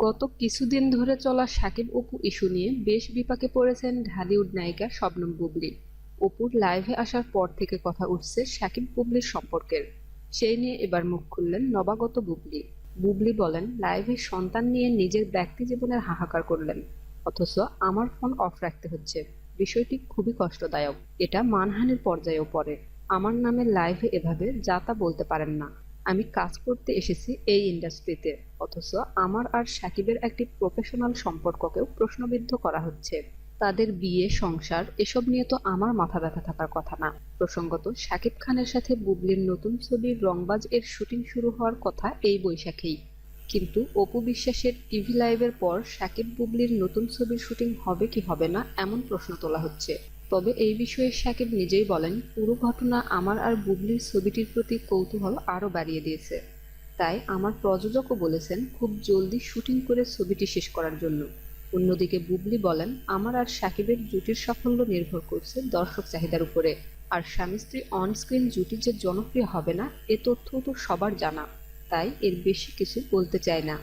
গত কিছুদিন ধরে চলা সাকিব অপু ইস্যু নিয়ে বেশ বিপাকে পড়েছেন ঢালিউড নায়িকা শবনম বুবলি। অপুর লাইভে আসার পর থেকে কথা উঠছে সাকিব বুবলির সম্পর্কের। সেই নিয়ে এবার মুখ খুললেন নবাগত বুবলি। বুবলি বলেন, লাইভে সন্তান নিয়ে নিজের ব্যক্তি জীবনের হাহাকার করলেন। অথচ আমার ফোন অফ রাখতে হচ্ছে। বিষয়টি খুবই কষ্টদায়ক। এটা মানহানির পর্যায়েও পড়ে। আমার নামে লাইভে এভাবে যা তা বলতে পারেন না। আমি কাজ করতে এসেছি এই ইন্ডাস্ট্রিতে অথচ আমার আর সাকিবের একটি প্রফেশনাল সম্পর্ককেও প্রশ্নবিদ্ধ করা হচ্ছে। তাদের বিয়ে, সংসার, এসব নিয়ে তো আমার মাথা ব্যথা থাকার কথা না। প্রসঙ্গত, সাকিব খানের সাথে বুবলির নতুন ছবির রংবাজ এর শুটিং শুরু হওয়ার কথা এই বৈশাখেই। কিন্তু অপু বিশ্বাসের টিভি লাইভের পর সাকিব বুবলির নতুন ছবির শুটিং হবে কি হবে না এমন প্রশ্ন তোলা হচ্ছে। তবে এই বিষয়ে সাকিব নিজেই বলেন, পুরো ঘটনা আমার আর বুবলির ছবিটির প্রতি কৌতূহল আরও বাড়িয়ে দিয়েছে। তাই আমার প্রযোজকও বলেছেন, খুব জলদি শুটিং করে ছবিটি শেষ করার জন্য। অন্যদিকে বুবলি বলেন, আমার আর সাকিবের জুটির সাফল্য নির্ভর করছে দর্শক চাহিদার উপরে। আর স্বামী স্ত্রী অনস্ক্রিন জুটি যে জনপ্রিয় হবে না, এ তথ্য তো সবার জানা। তাই এর বেশি কিছু বলতে চায় না।